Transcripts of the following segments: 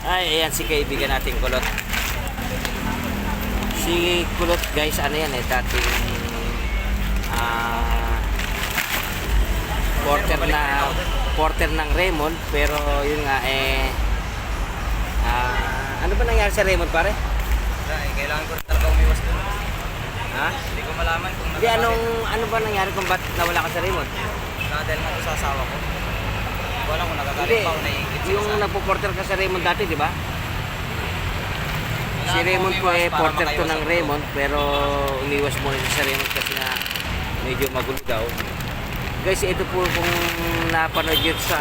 Ay, ayan si kaibigan nating kulot. Si kulot guys, ano yan eh, dating ah porter na porter ng Raymond pero yun nga eh ah, ano ba nangyari sa Raymond pare? Wala eh, kailangan ko talaga umiwas dun. Ha? Hindi ko malaman kung Hindi anong ano ba nangyari kung ba't nawala ka sa Raymond? Na dahil nga ito sa asawa ko. Hindi ko nagagalit pa o naiingit yung nagpo-porter ka sa Raymond dati, di ba? Si Raymond po eh, porter to ng. Raymond, pero umiwas muna siya sa Raymond kasi na medyo magulo daw. Guys, ito po kung napanood nyo sa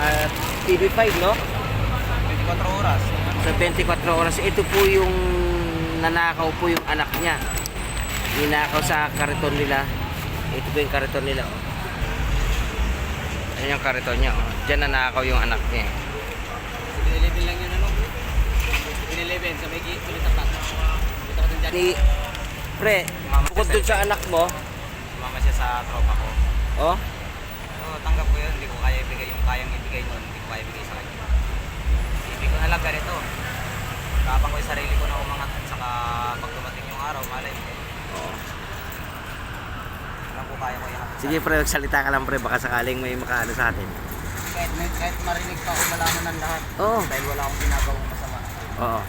TV5, no? 24 oras. Sa 24 oras, ito po yung nanakaw po yung anak niya. Ninakaw sa kariton nila. Ito po yung kariton nila, oh. Ayan yung kariton niya, oh. Diyan nanakaw yung anak niya. Eh. 7-Eleven lang yun ano? 7-Eleven sa may ulit tapat. Dito ka dun dyan. Ni, pre, bukod dun sa anak mo, Sumama siya sa tropa ko. oh, So, tanggap ko yun. Hindi ko kaya ibigay yung kayang ibigay nun. Hindi ko kaya ibigay sa kanya. Ibig ko na lang ganito. Kapang ko yung sarili ko na umangat at saka pag dumating yung araw, malay mo. oh. Alam ko kaya ko Sige pre, magsalita ka lang pre, baka sakaling may makaano sa atin. Kahit, kahit marinig pa ako malaman ng lahat. Oo. Dahil wala akong ginagawang masama. Oo.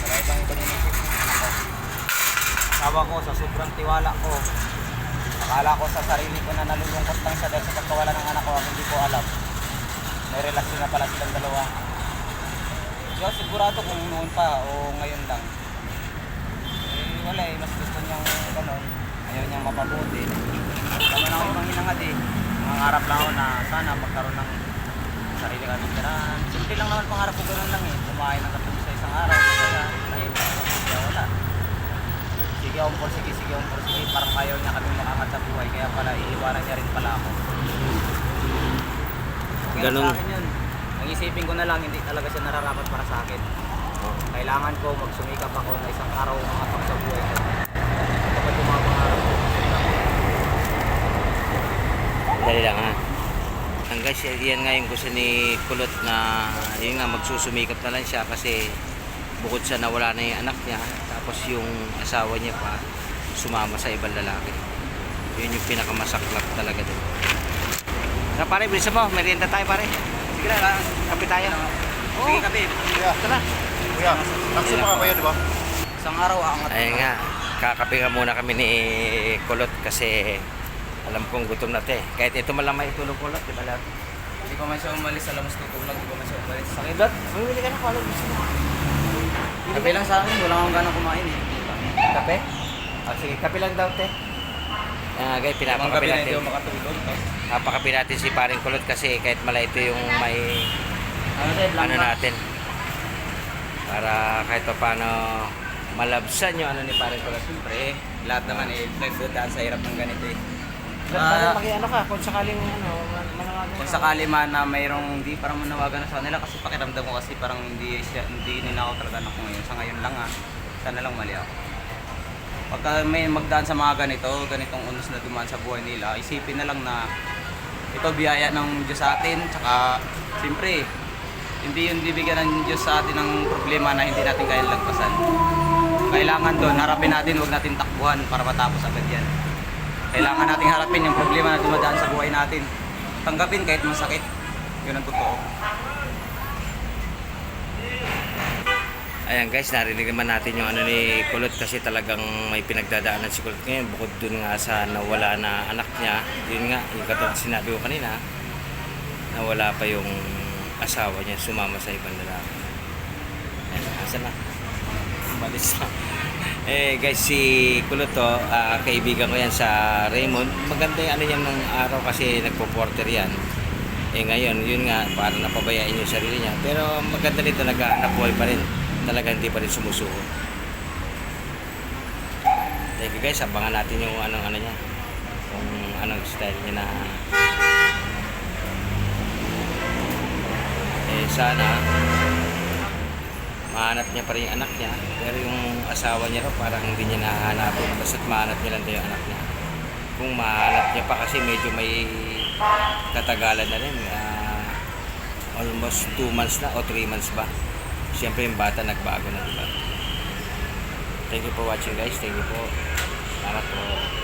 Saka ibang ito ninisip ng anak ko. Asawa ko sa sobrang tiwala ko. Akala ko sa sarili ko na nalulungkot lang siya dahil sa pagkawala ng anak ko ang hindi ko alam. May relasyon na pala silang dalawa. Kaya sigurado kung noon pa o ngayon lang. Eh wala eh, mas gusto niyang ganon. Ayaw niyang mapabuti. Kami na ako ibang hinangad eh. Mangarap lang ako na sana magkaroon ng sarili kami tirahan. Simple lang naman pangarap ko ganun lang eh. Kumain ng katulog sa isang araw. Kaya sa pamilya, wala. Sige, umpor, sige, sige, umpor, sige. Parang ayaw niya kami makangat sa buhay. Kaya pala, iiwanan niya rin pala ako. Okay Ganun. sa akin yun. Ang isipin ko na lang, hindi talaga siya nararapat para sa akin. Kailangan ko magsumikap ako na isang araw makapak sa buhay ko. Kapag yung mga pangarap ko. Dali lang ha. Ang guys, yan nga yung gusto ni Kulot na yun nga magsusumikap na lang siya kasi bukod sa nawala na yung anak niya tapos yung asawa niya pa sumama sa ibang lalaki. Yun yung pinakamasaklap talaga doon. Na pare, bilisan mo. Merienda tayo pare. Sige na lang. Kape tayo. Sige, kape. Kuya, Tara. kuya, takso pa kayo, di ba? Isang araw, aangat. Ayun nga, kakape nga muna kami ni Kulot kasi alam kong gutom na te. Kahit ito man lang may tulog Kulot, di ba lahat? Hindi ko man siya umalis, alam mo tutulog, hindi ko man siya umalis. Sakit. Kulot, bumili ka na kung ano gusto mo. Kape lang sa akin, wala akong ganang kumain eh. Kape? Ah, sige, kape lang daw, te. Ah, guys, Mga pinapakape gabi na natin. hindi makatulog. Napakape natin si paring kulot kasi kahit mala ito yung may Ano tayo, ano natin. Para kahit pa paano malabsan yung ano ni paring kulot. Siyempre, lahat naman eh, nagdadaan sa hirap ng ganito eh. Para Ah, maki ano ka, kung sakaling ano, manangagan kung sakali man na mayroong hindi parang manawagan na sa kanila kasi pakiramdam ko kasi parang hindi siya, hindi nila ako talaga anak ko ngayon. Sa ngayon lang ah, sana lang mali ako. Pagka may magdaan sa mga ganito, ganitong unos na dumaan sa buhay nila, isipin na lang na ito biyaya ng Diyos sa atin, tsaka siyempre, hindi yung bibigyan ng Diyos sa atin ng problema na hindi natin kaya lagpasan. Kailangan doon, harapin natin, huwag natin takbuhan para matapos agad yan. Kailangan nating harapin yung problema na dumadaan sa buhay natin. Tanggapin kahit masakit. Yun ang totoo. Ayan guys, narinig naman natin yung ano ni Kulot kasi talagang may pinagdadaanan si Kulot ngayon bukod dun nga sa nawala na anak niya. Yun nga, yung katulad sinabi ko kanina, nawala pa yung asawa niya sumama sa ibang lalaki. Ayan, asa na? Umalis na. Eh guys, si Kulot to, ah, kaibigan ko yan sa Raymond. Maganda yung ano yan ng araw kasi nagpo-porter yan. Eh ngayon, yun nga, parang napabayaan yung sarili niya. Pero maganda nito, nag-anak buhay pa rin. Talaga hindi pa rin sumusuko. Thank you guys, abangan natin yung anong ano niya. Kung anong style niya na eh sana mahanap niya pa rin yung anak niya pero yung asawa niya raw parang hindi niya nahanapin basta't mahanap niya lang daw yung anak niya kung mahanap niya pa kasi medyo may katagalan na rin ah, almost 2 months na o 3 months ba Siyempre yung bata nagbago na, di ba? Thank you for watching guys. Thank you po. Salamat po.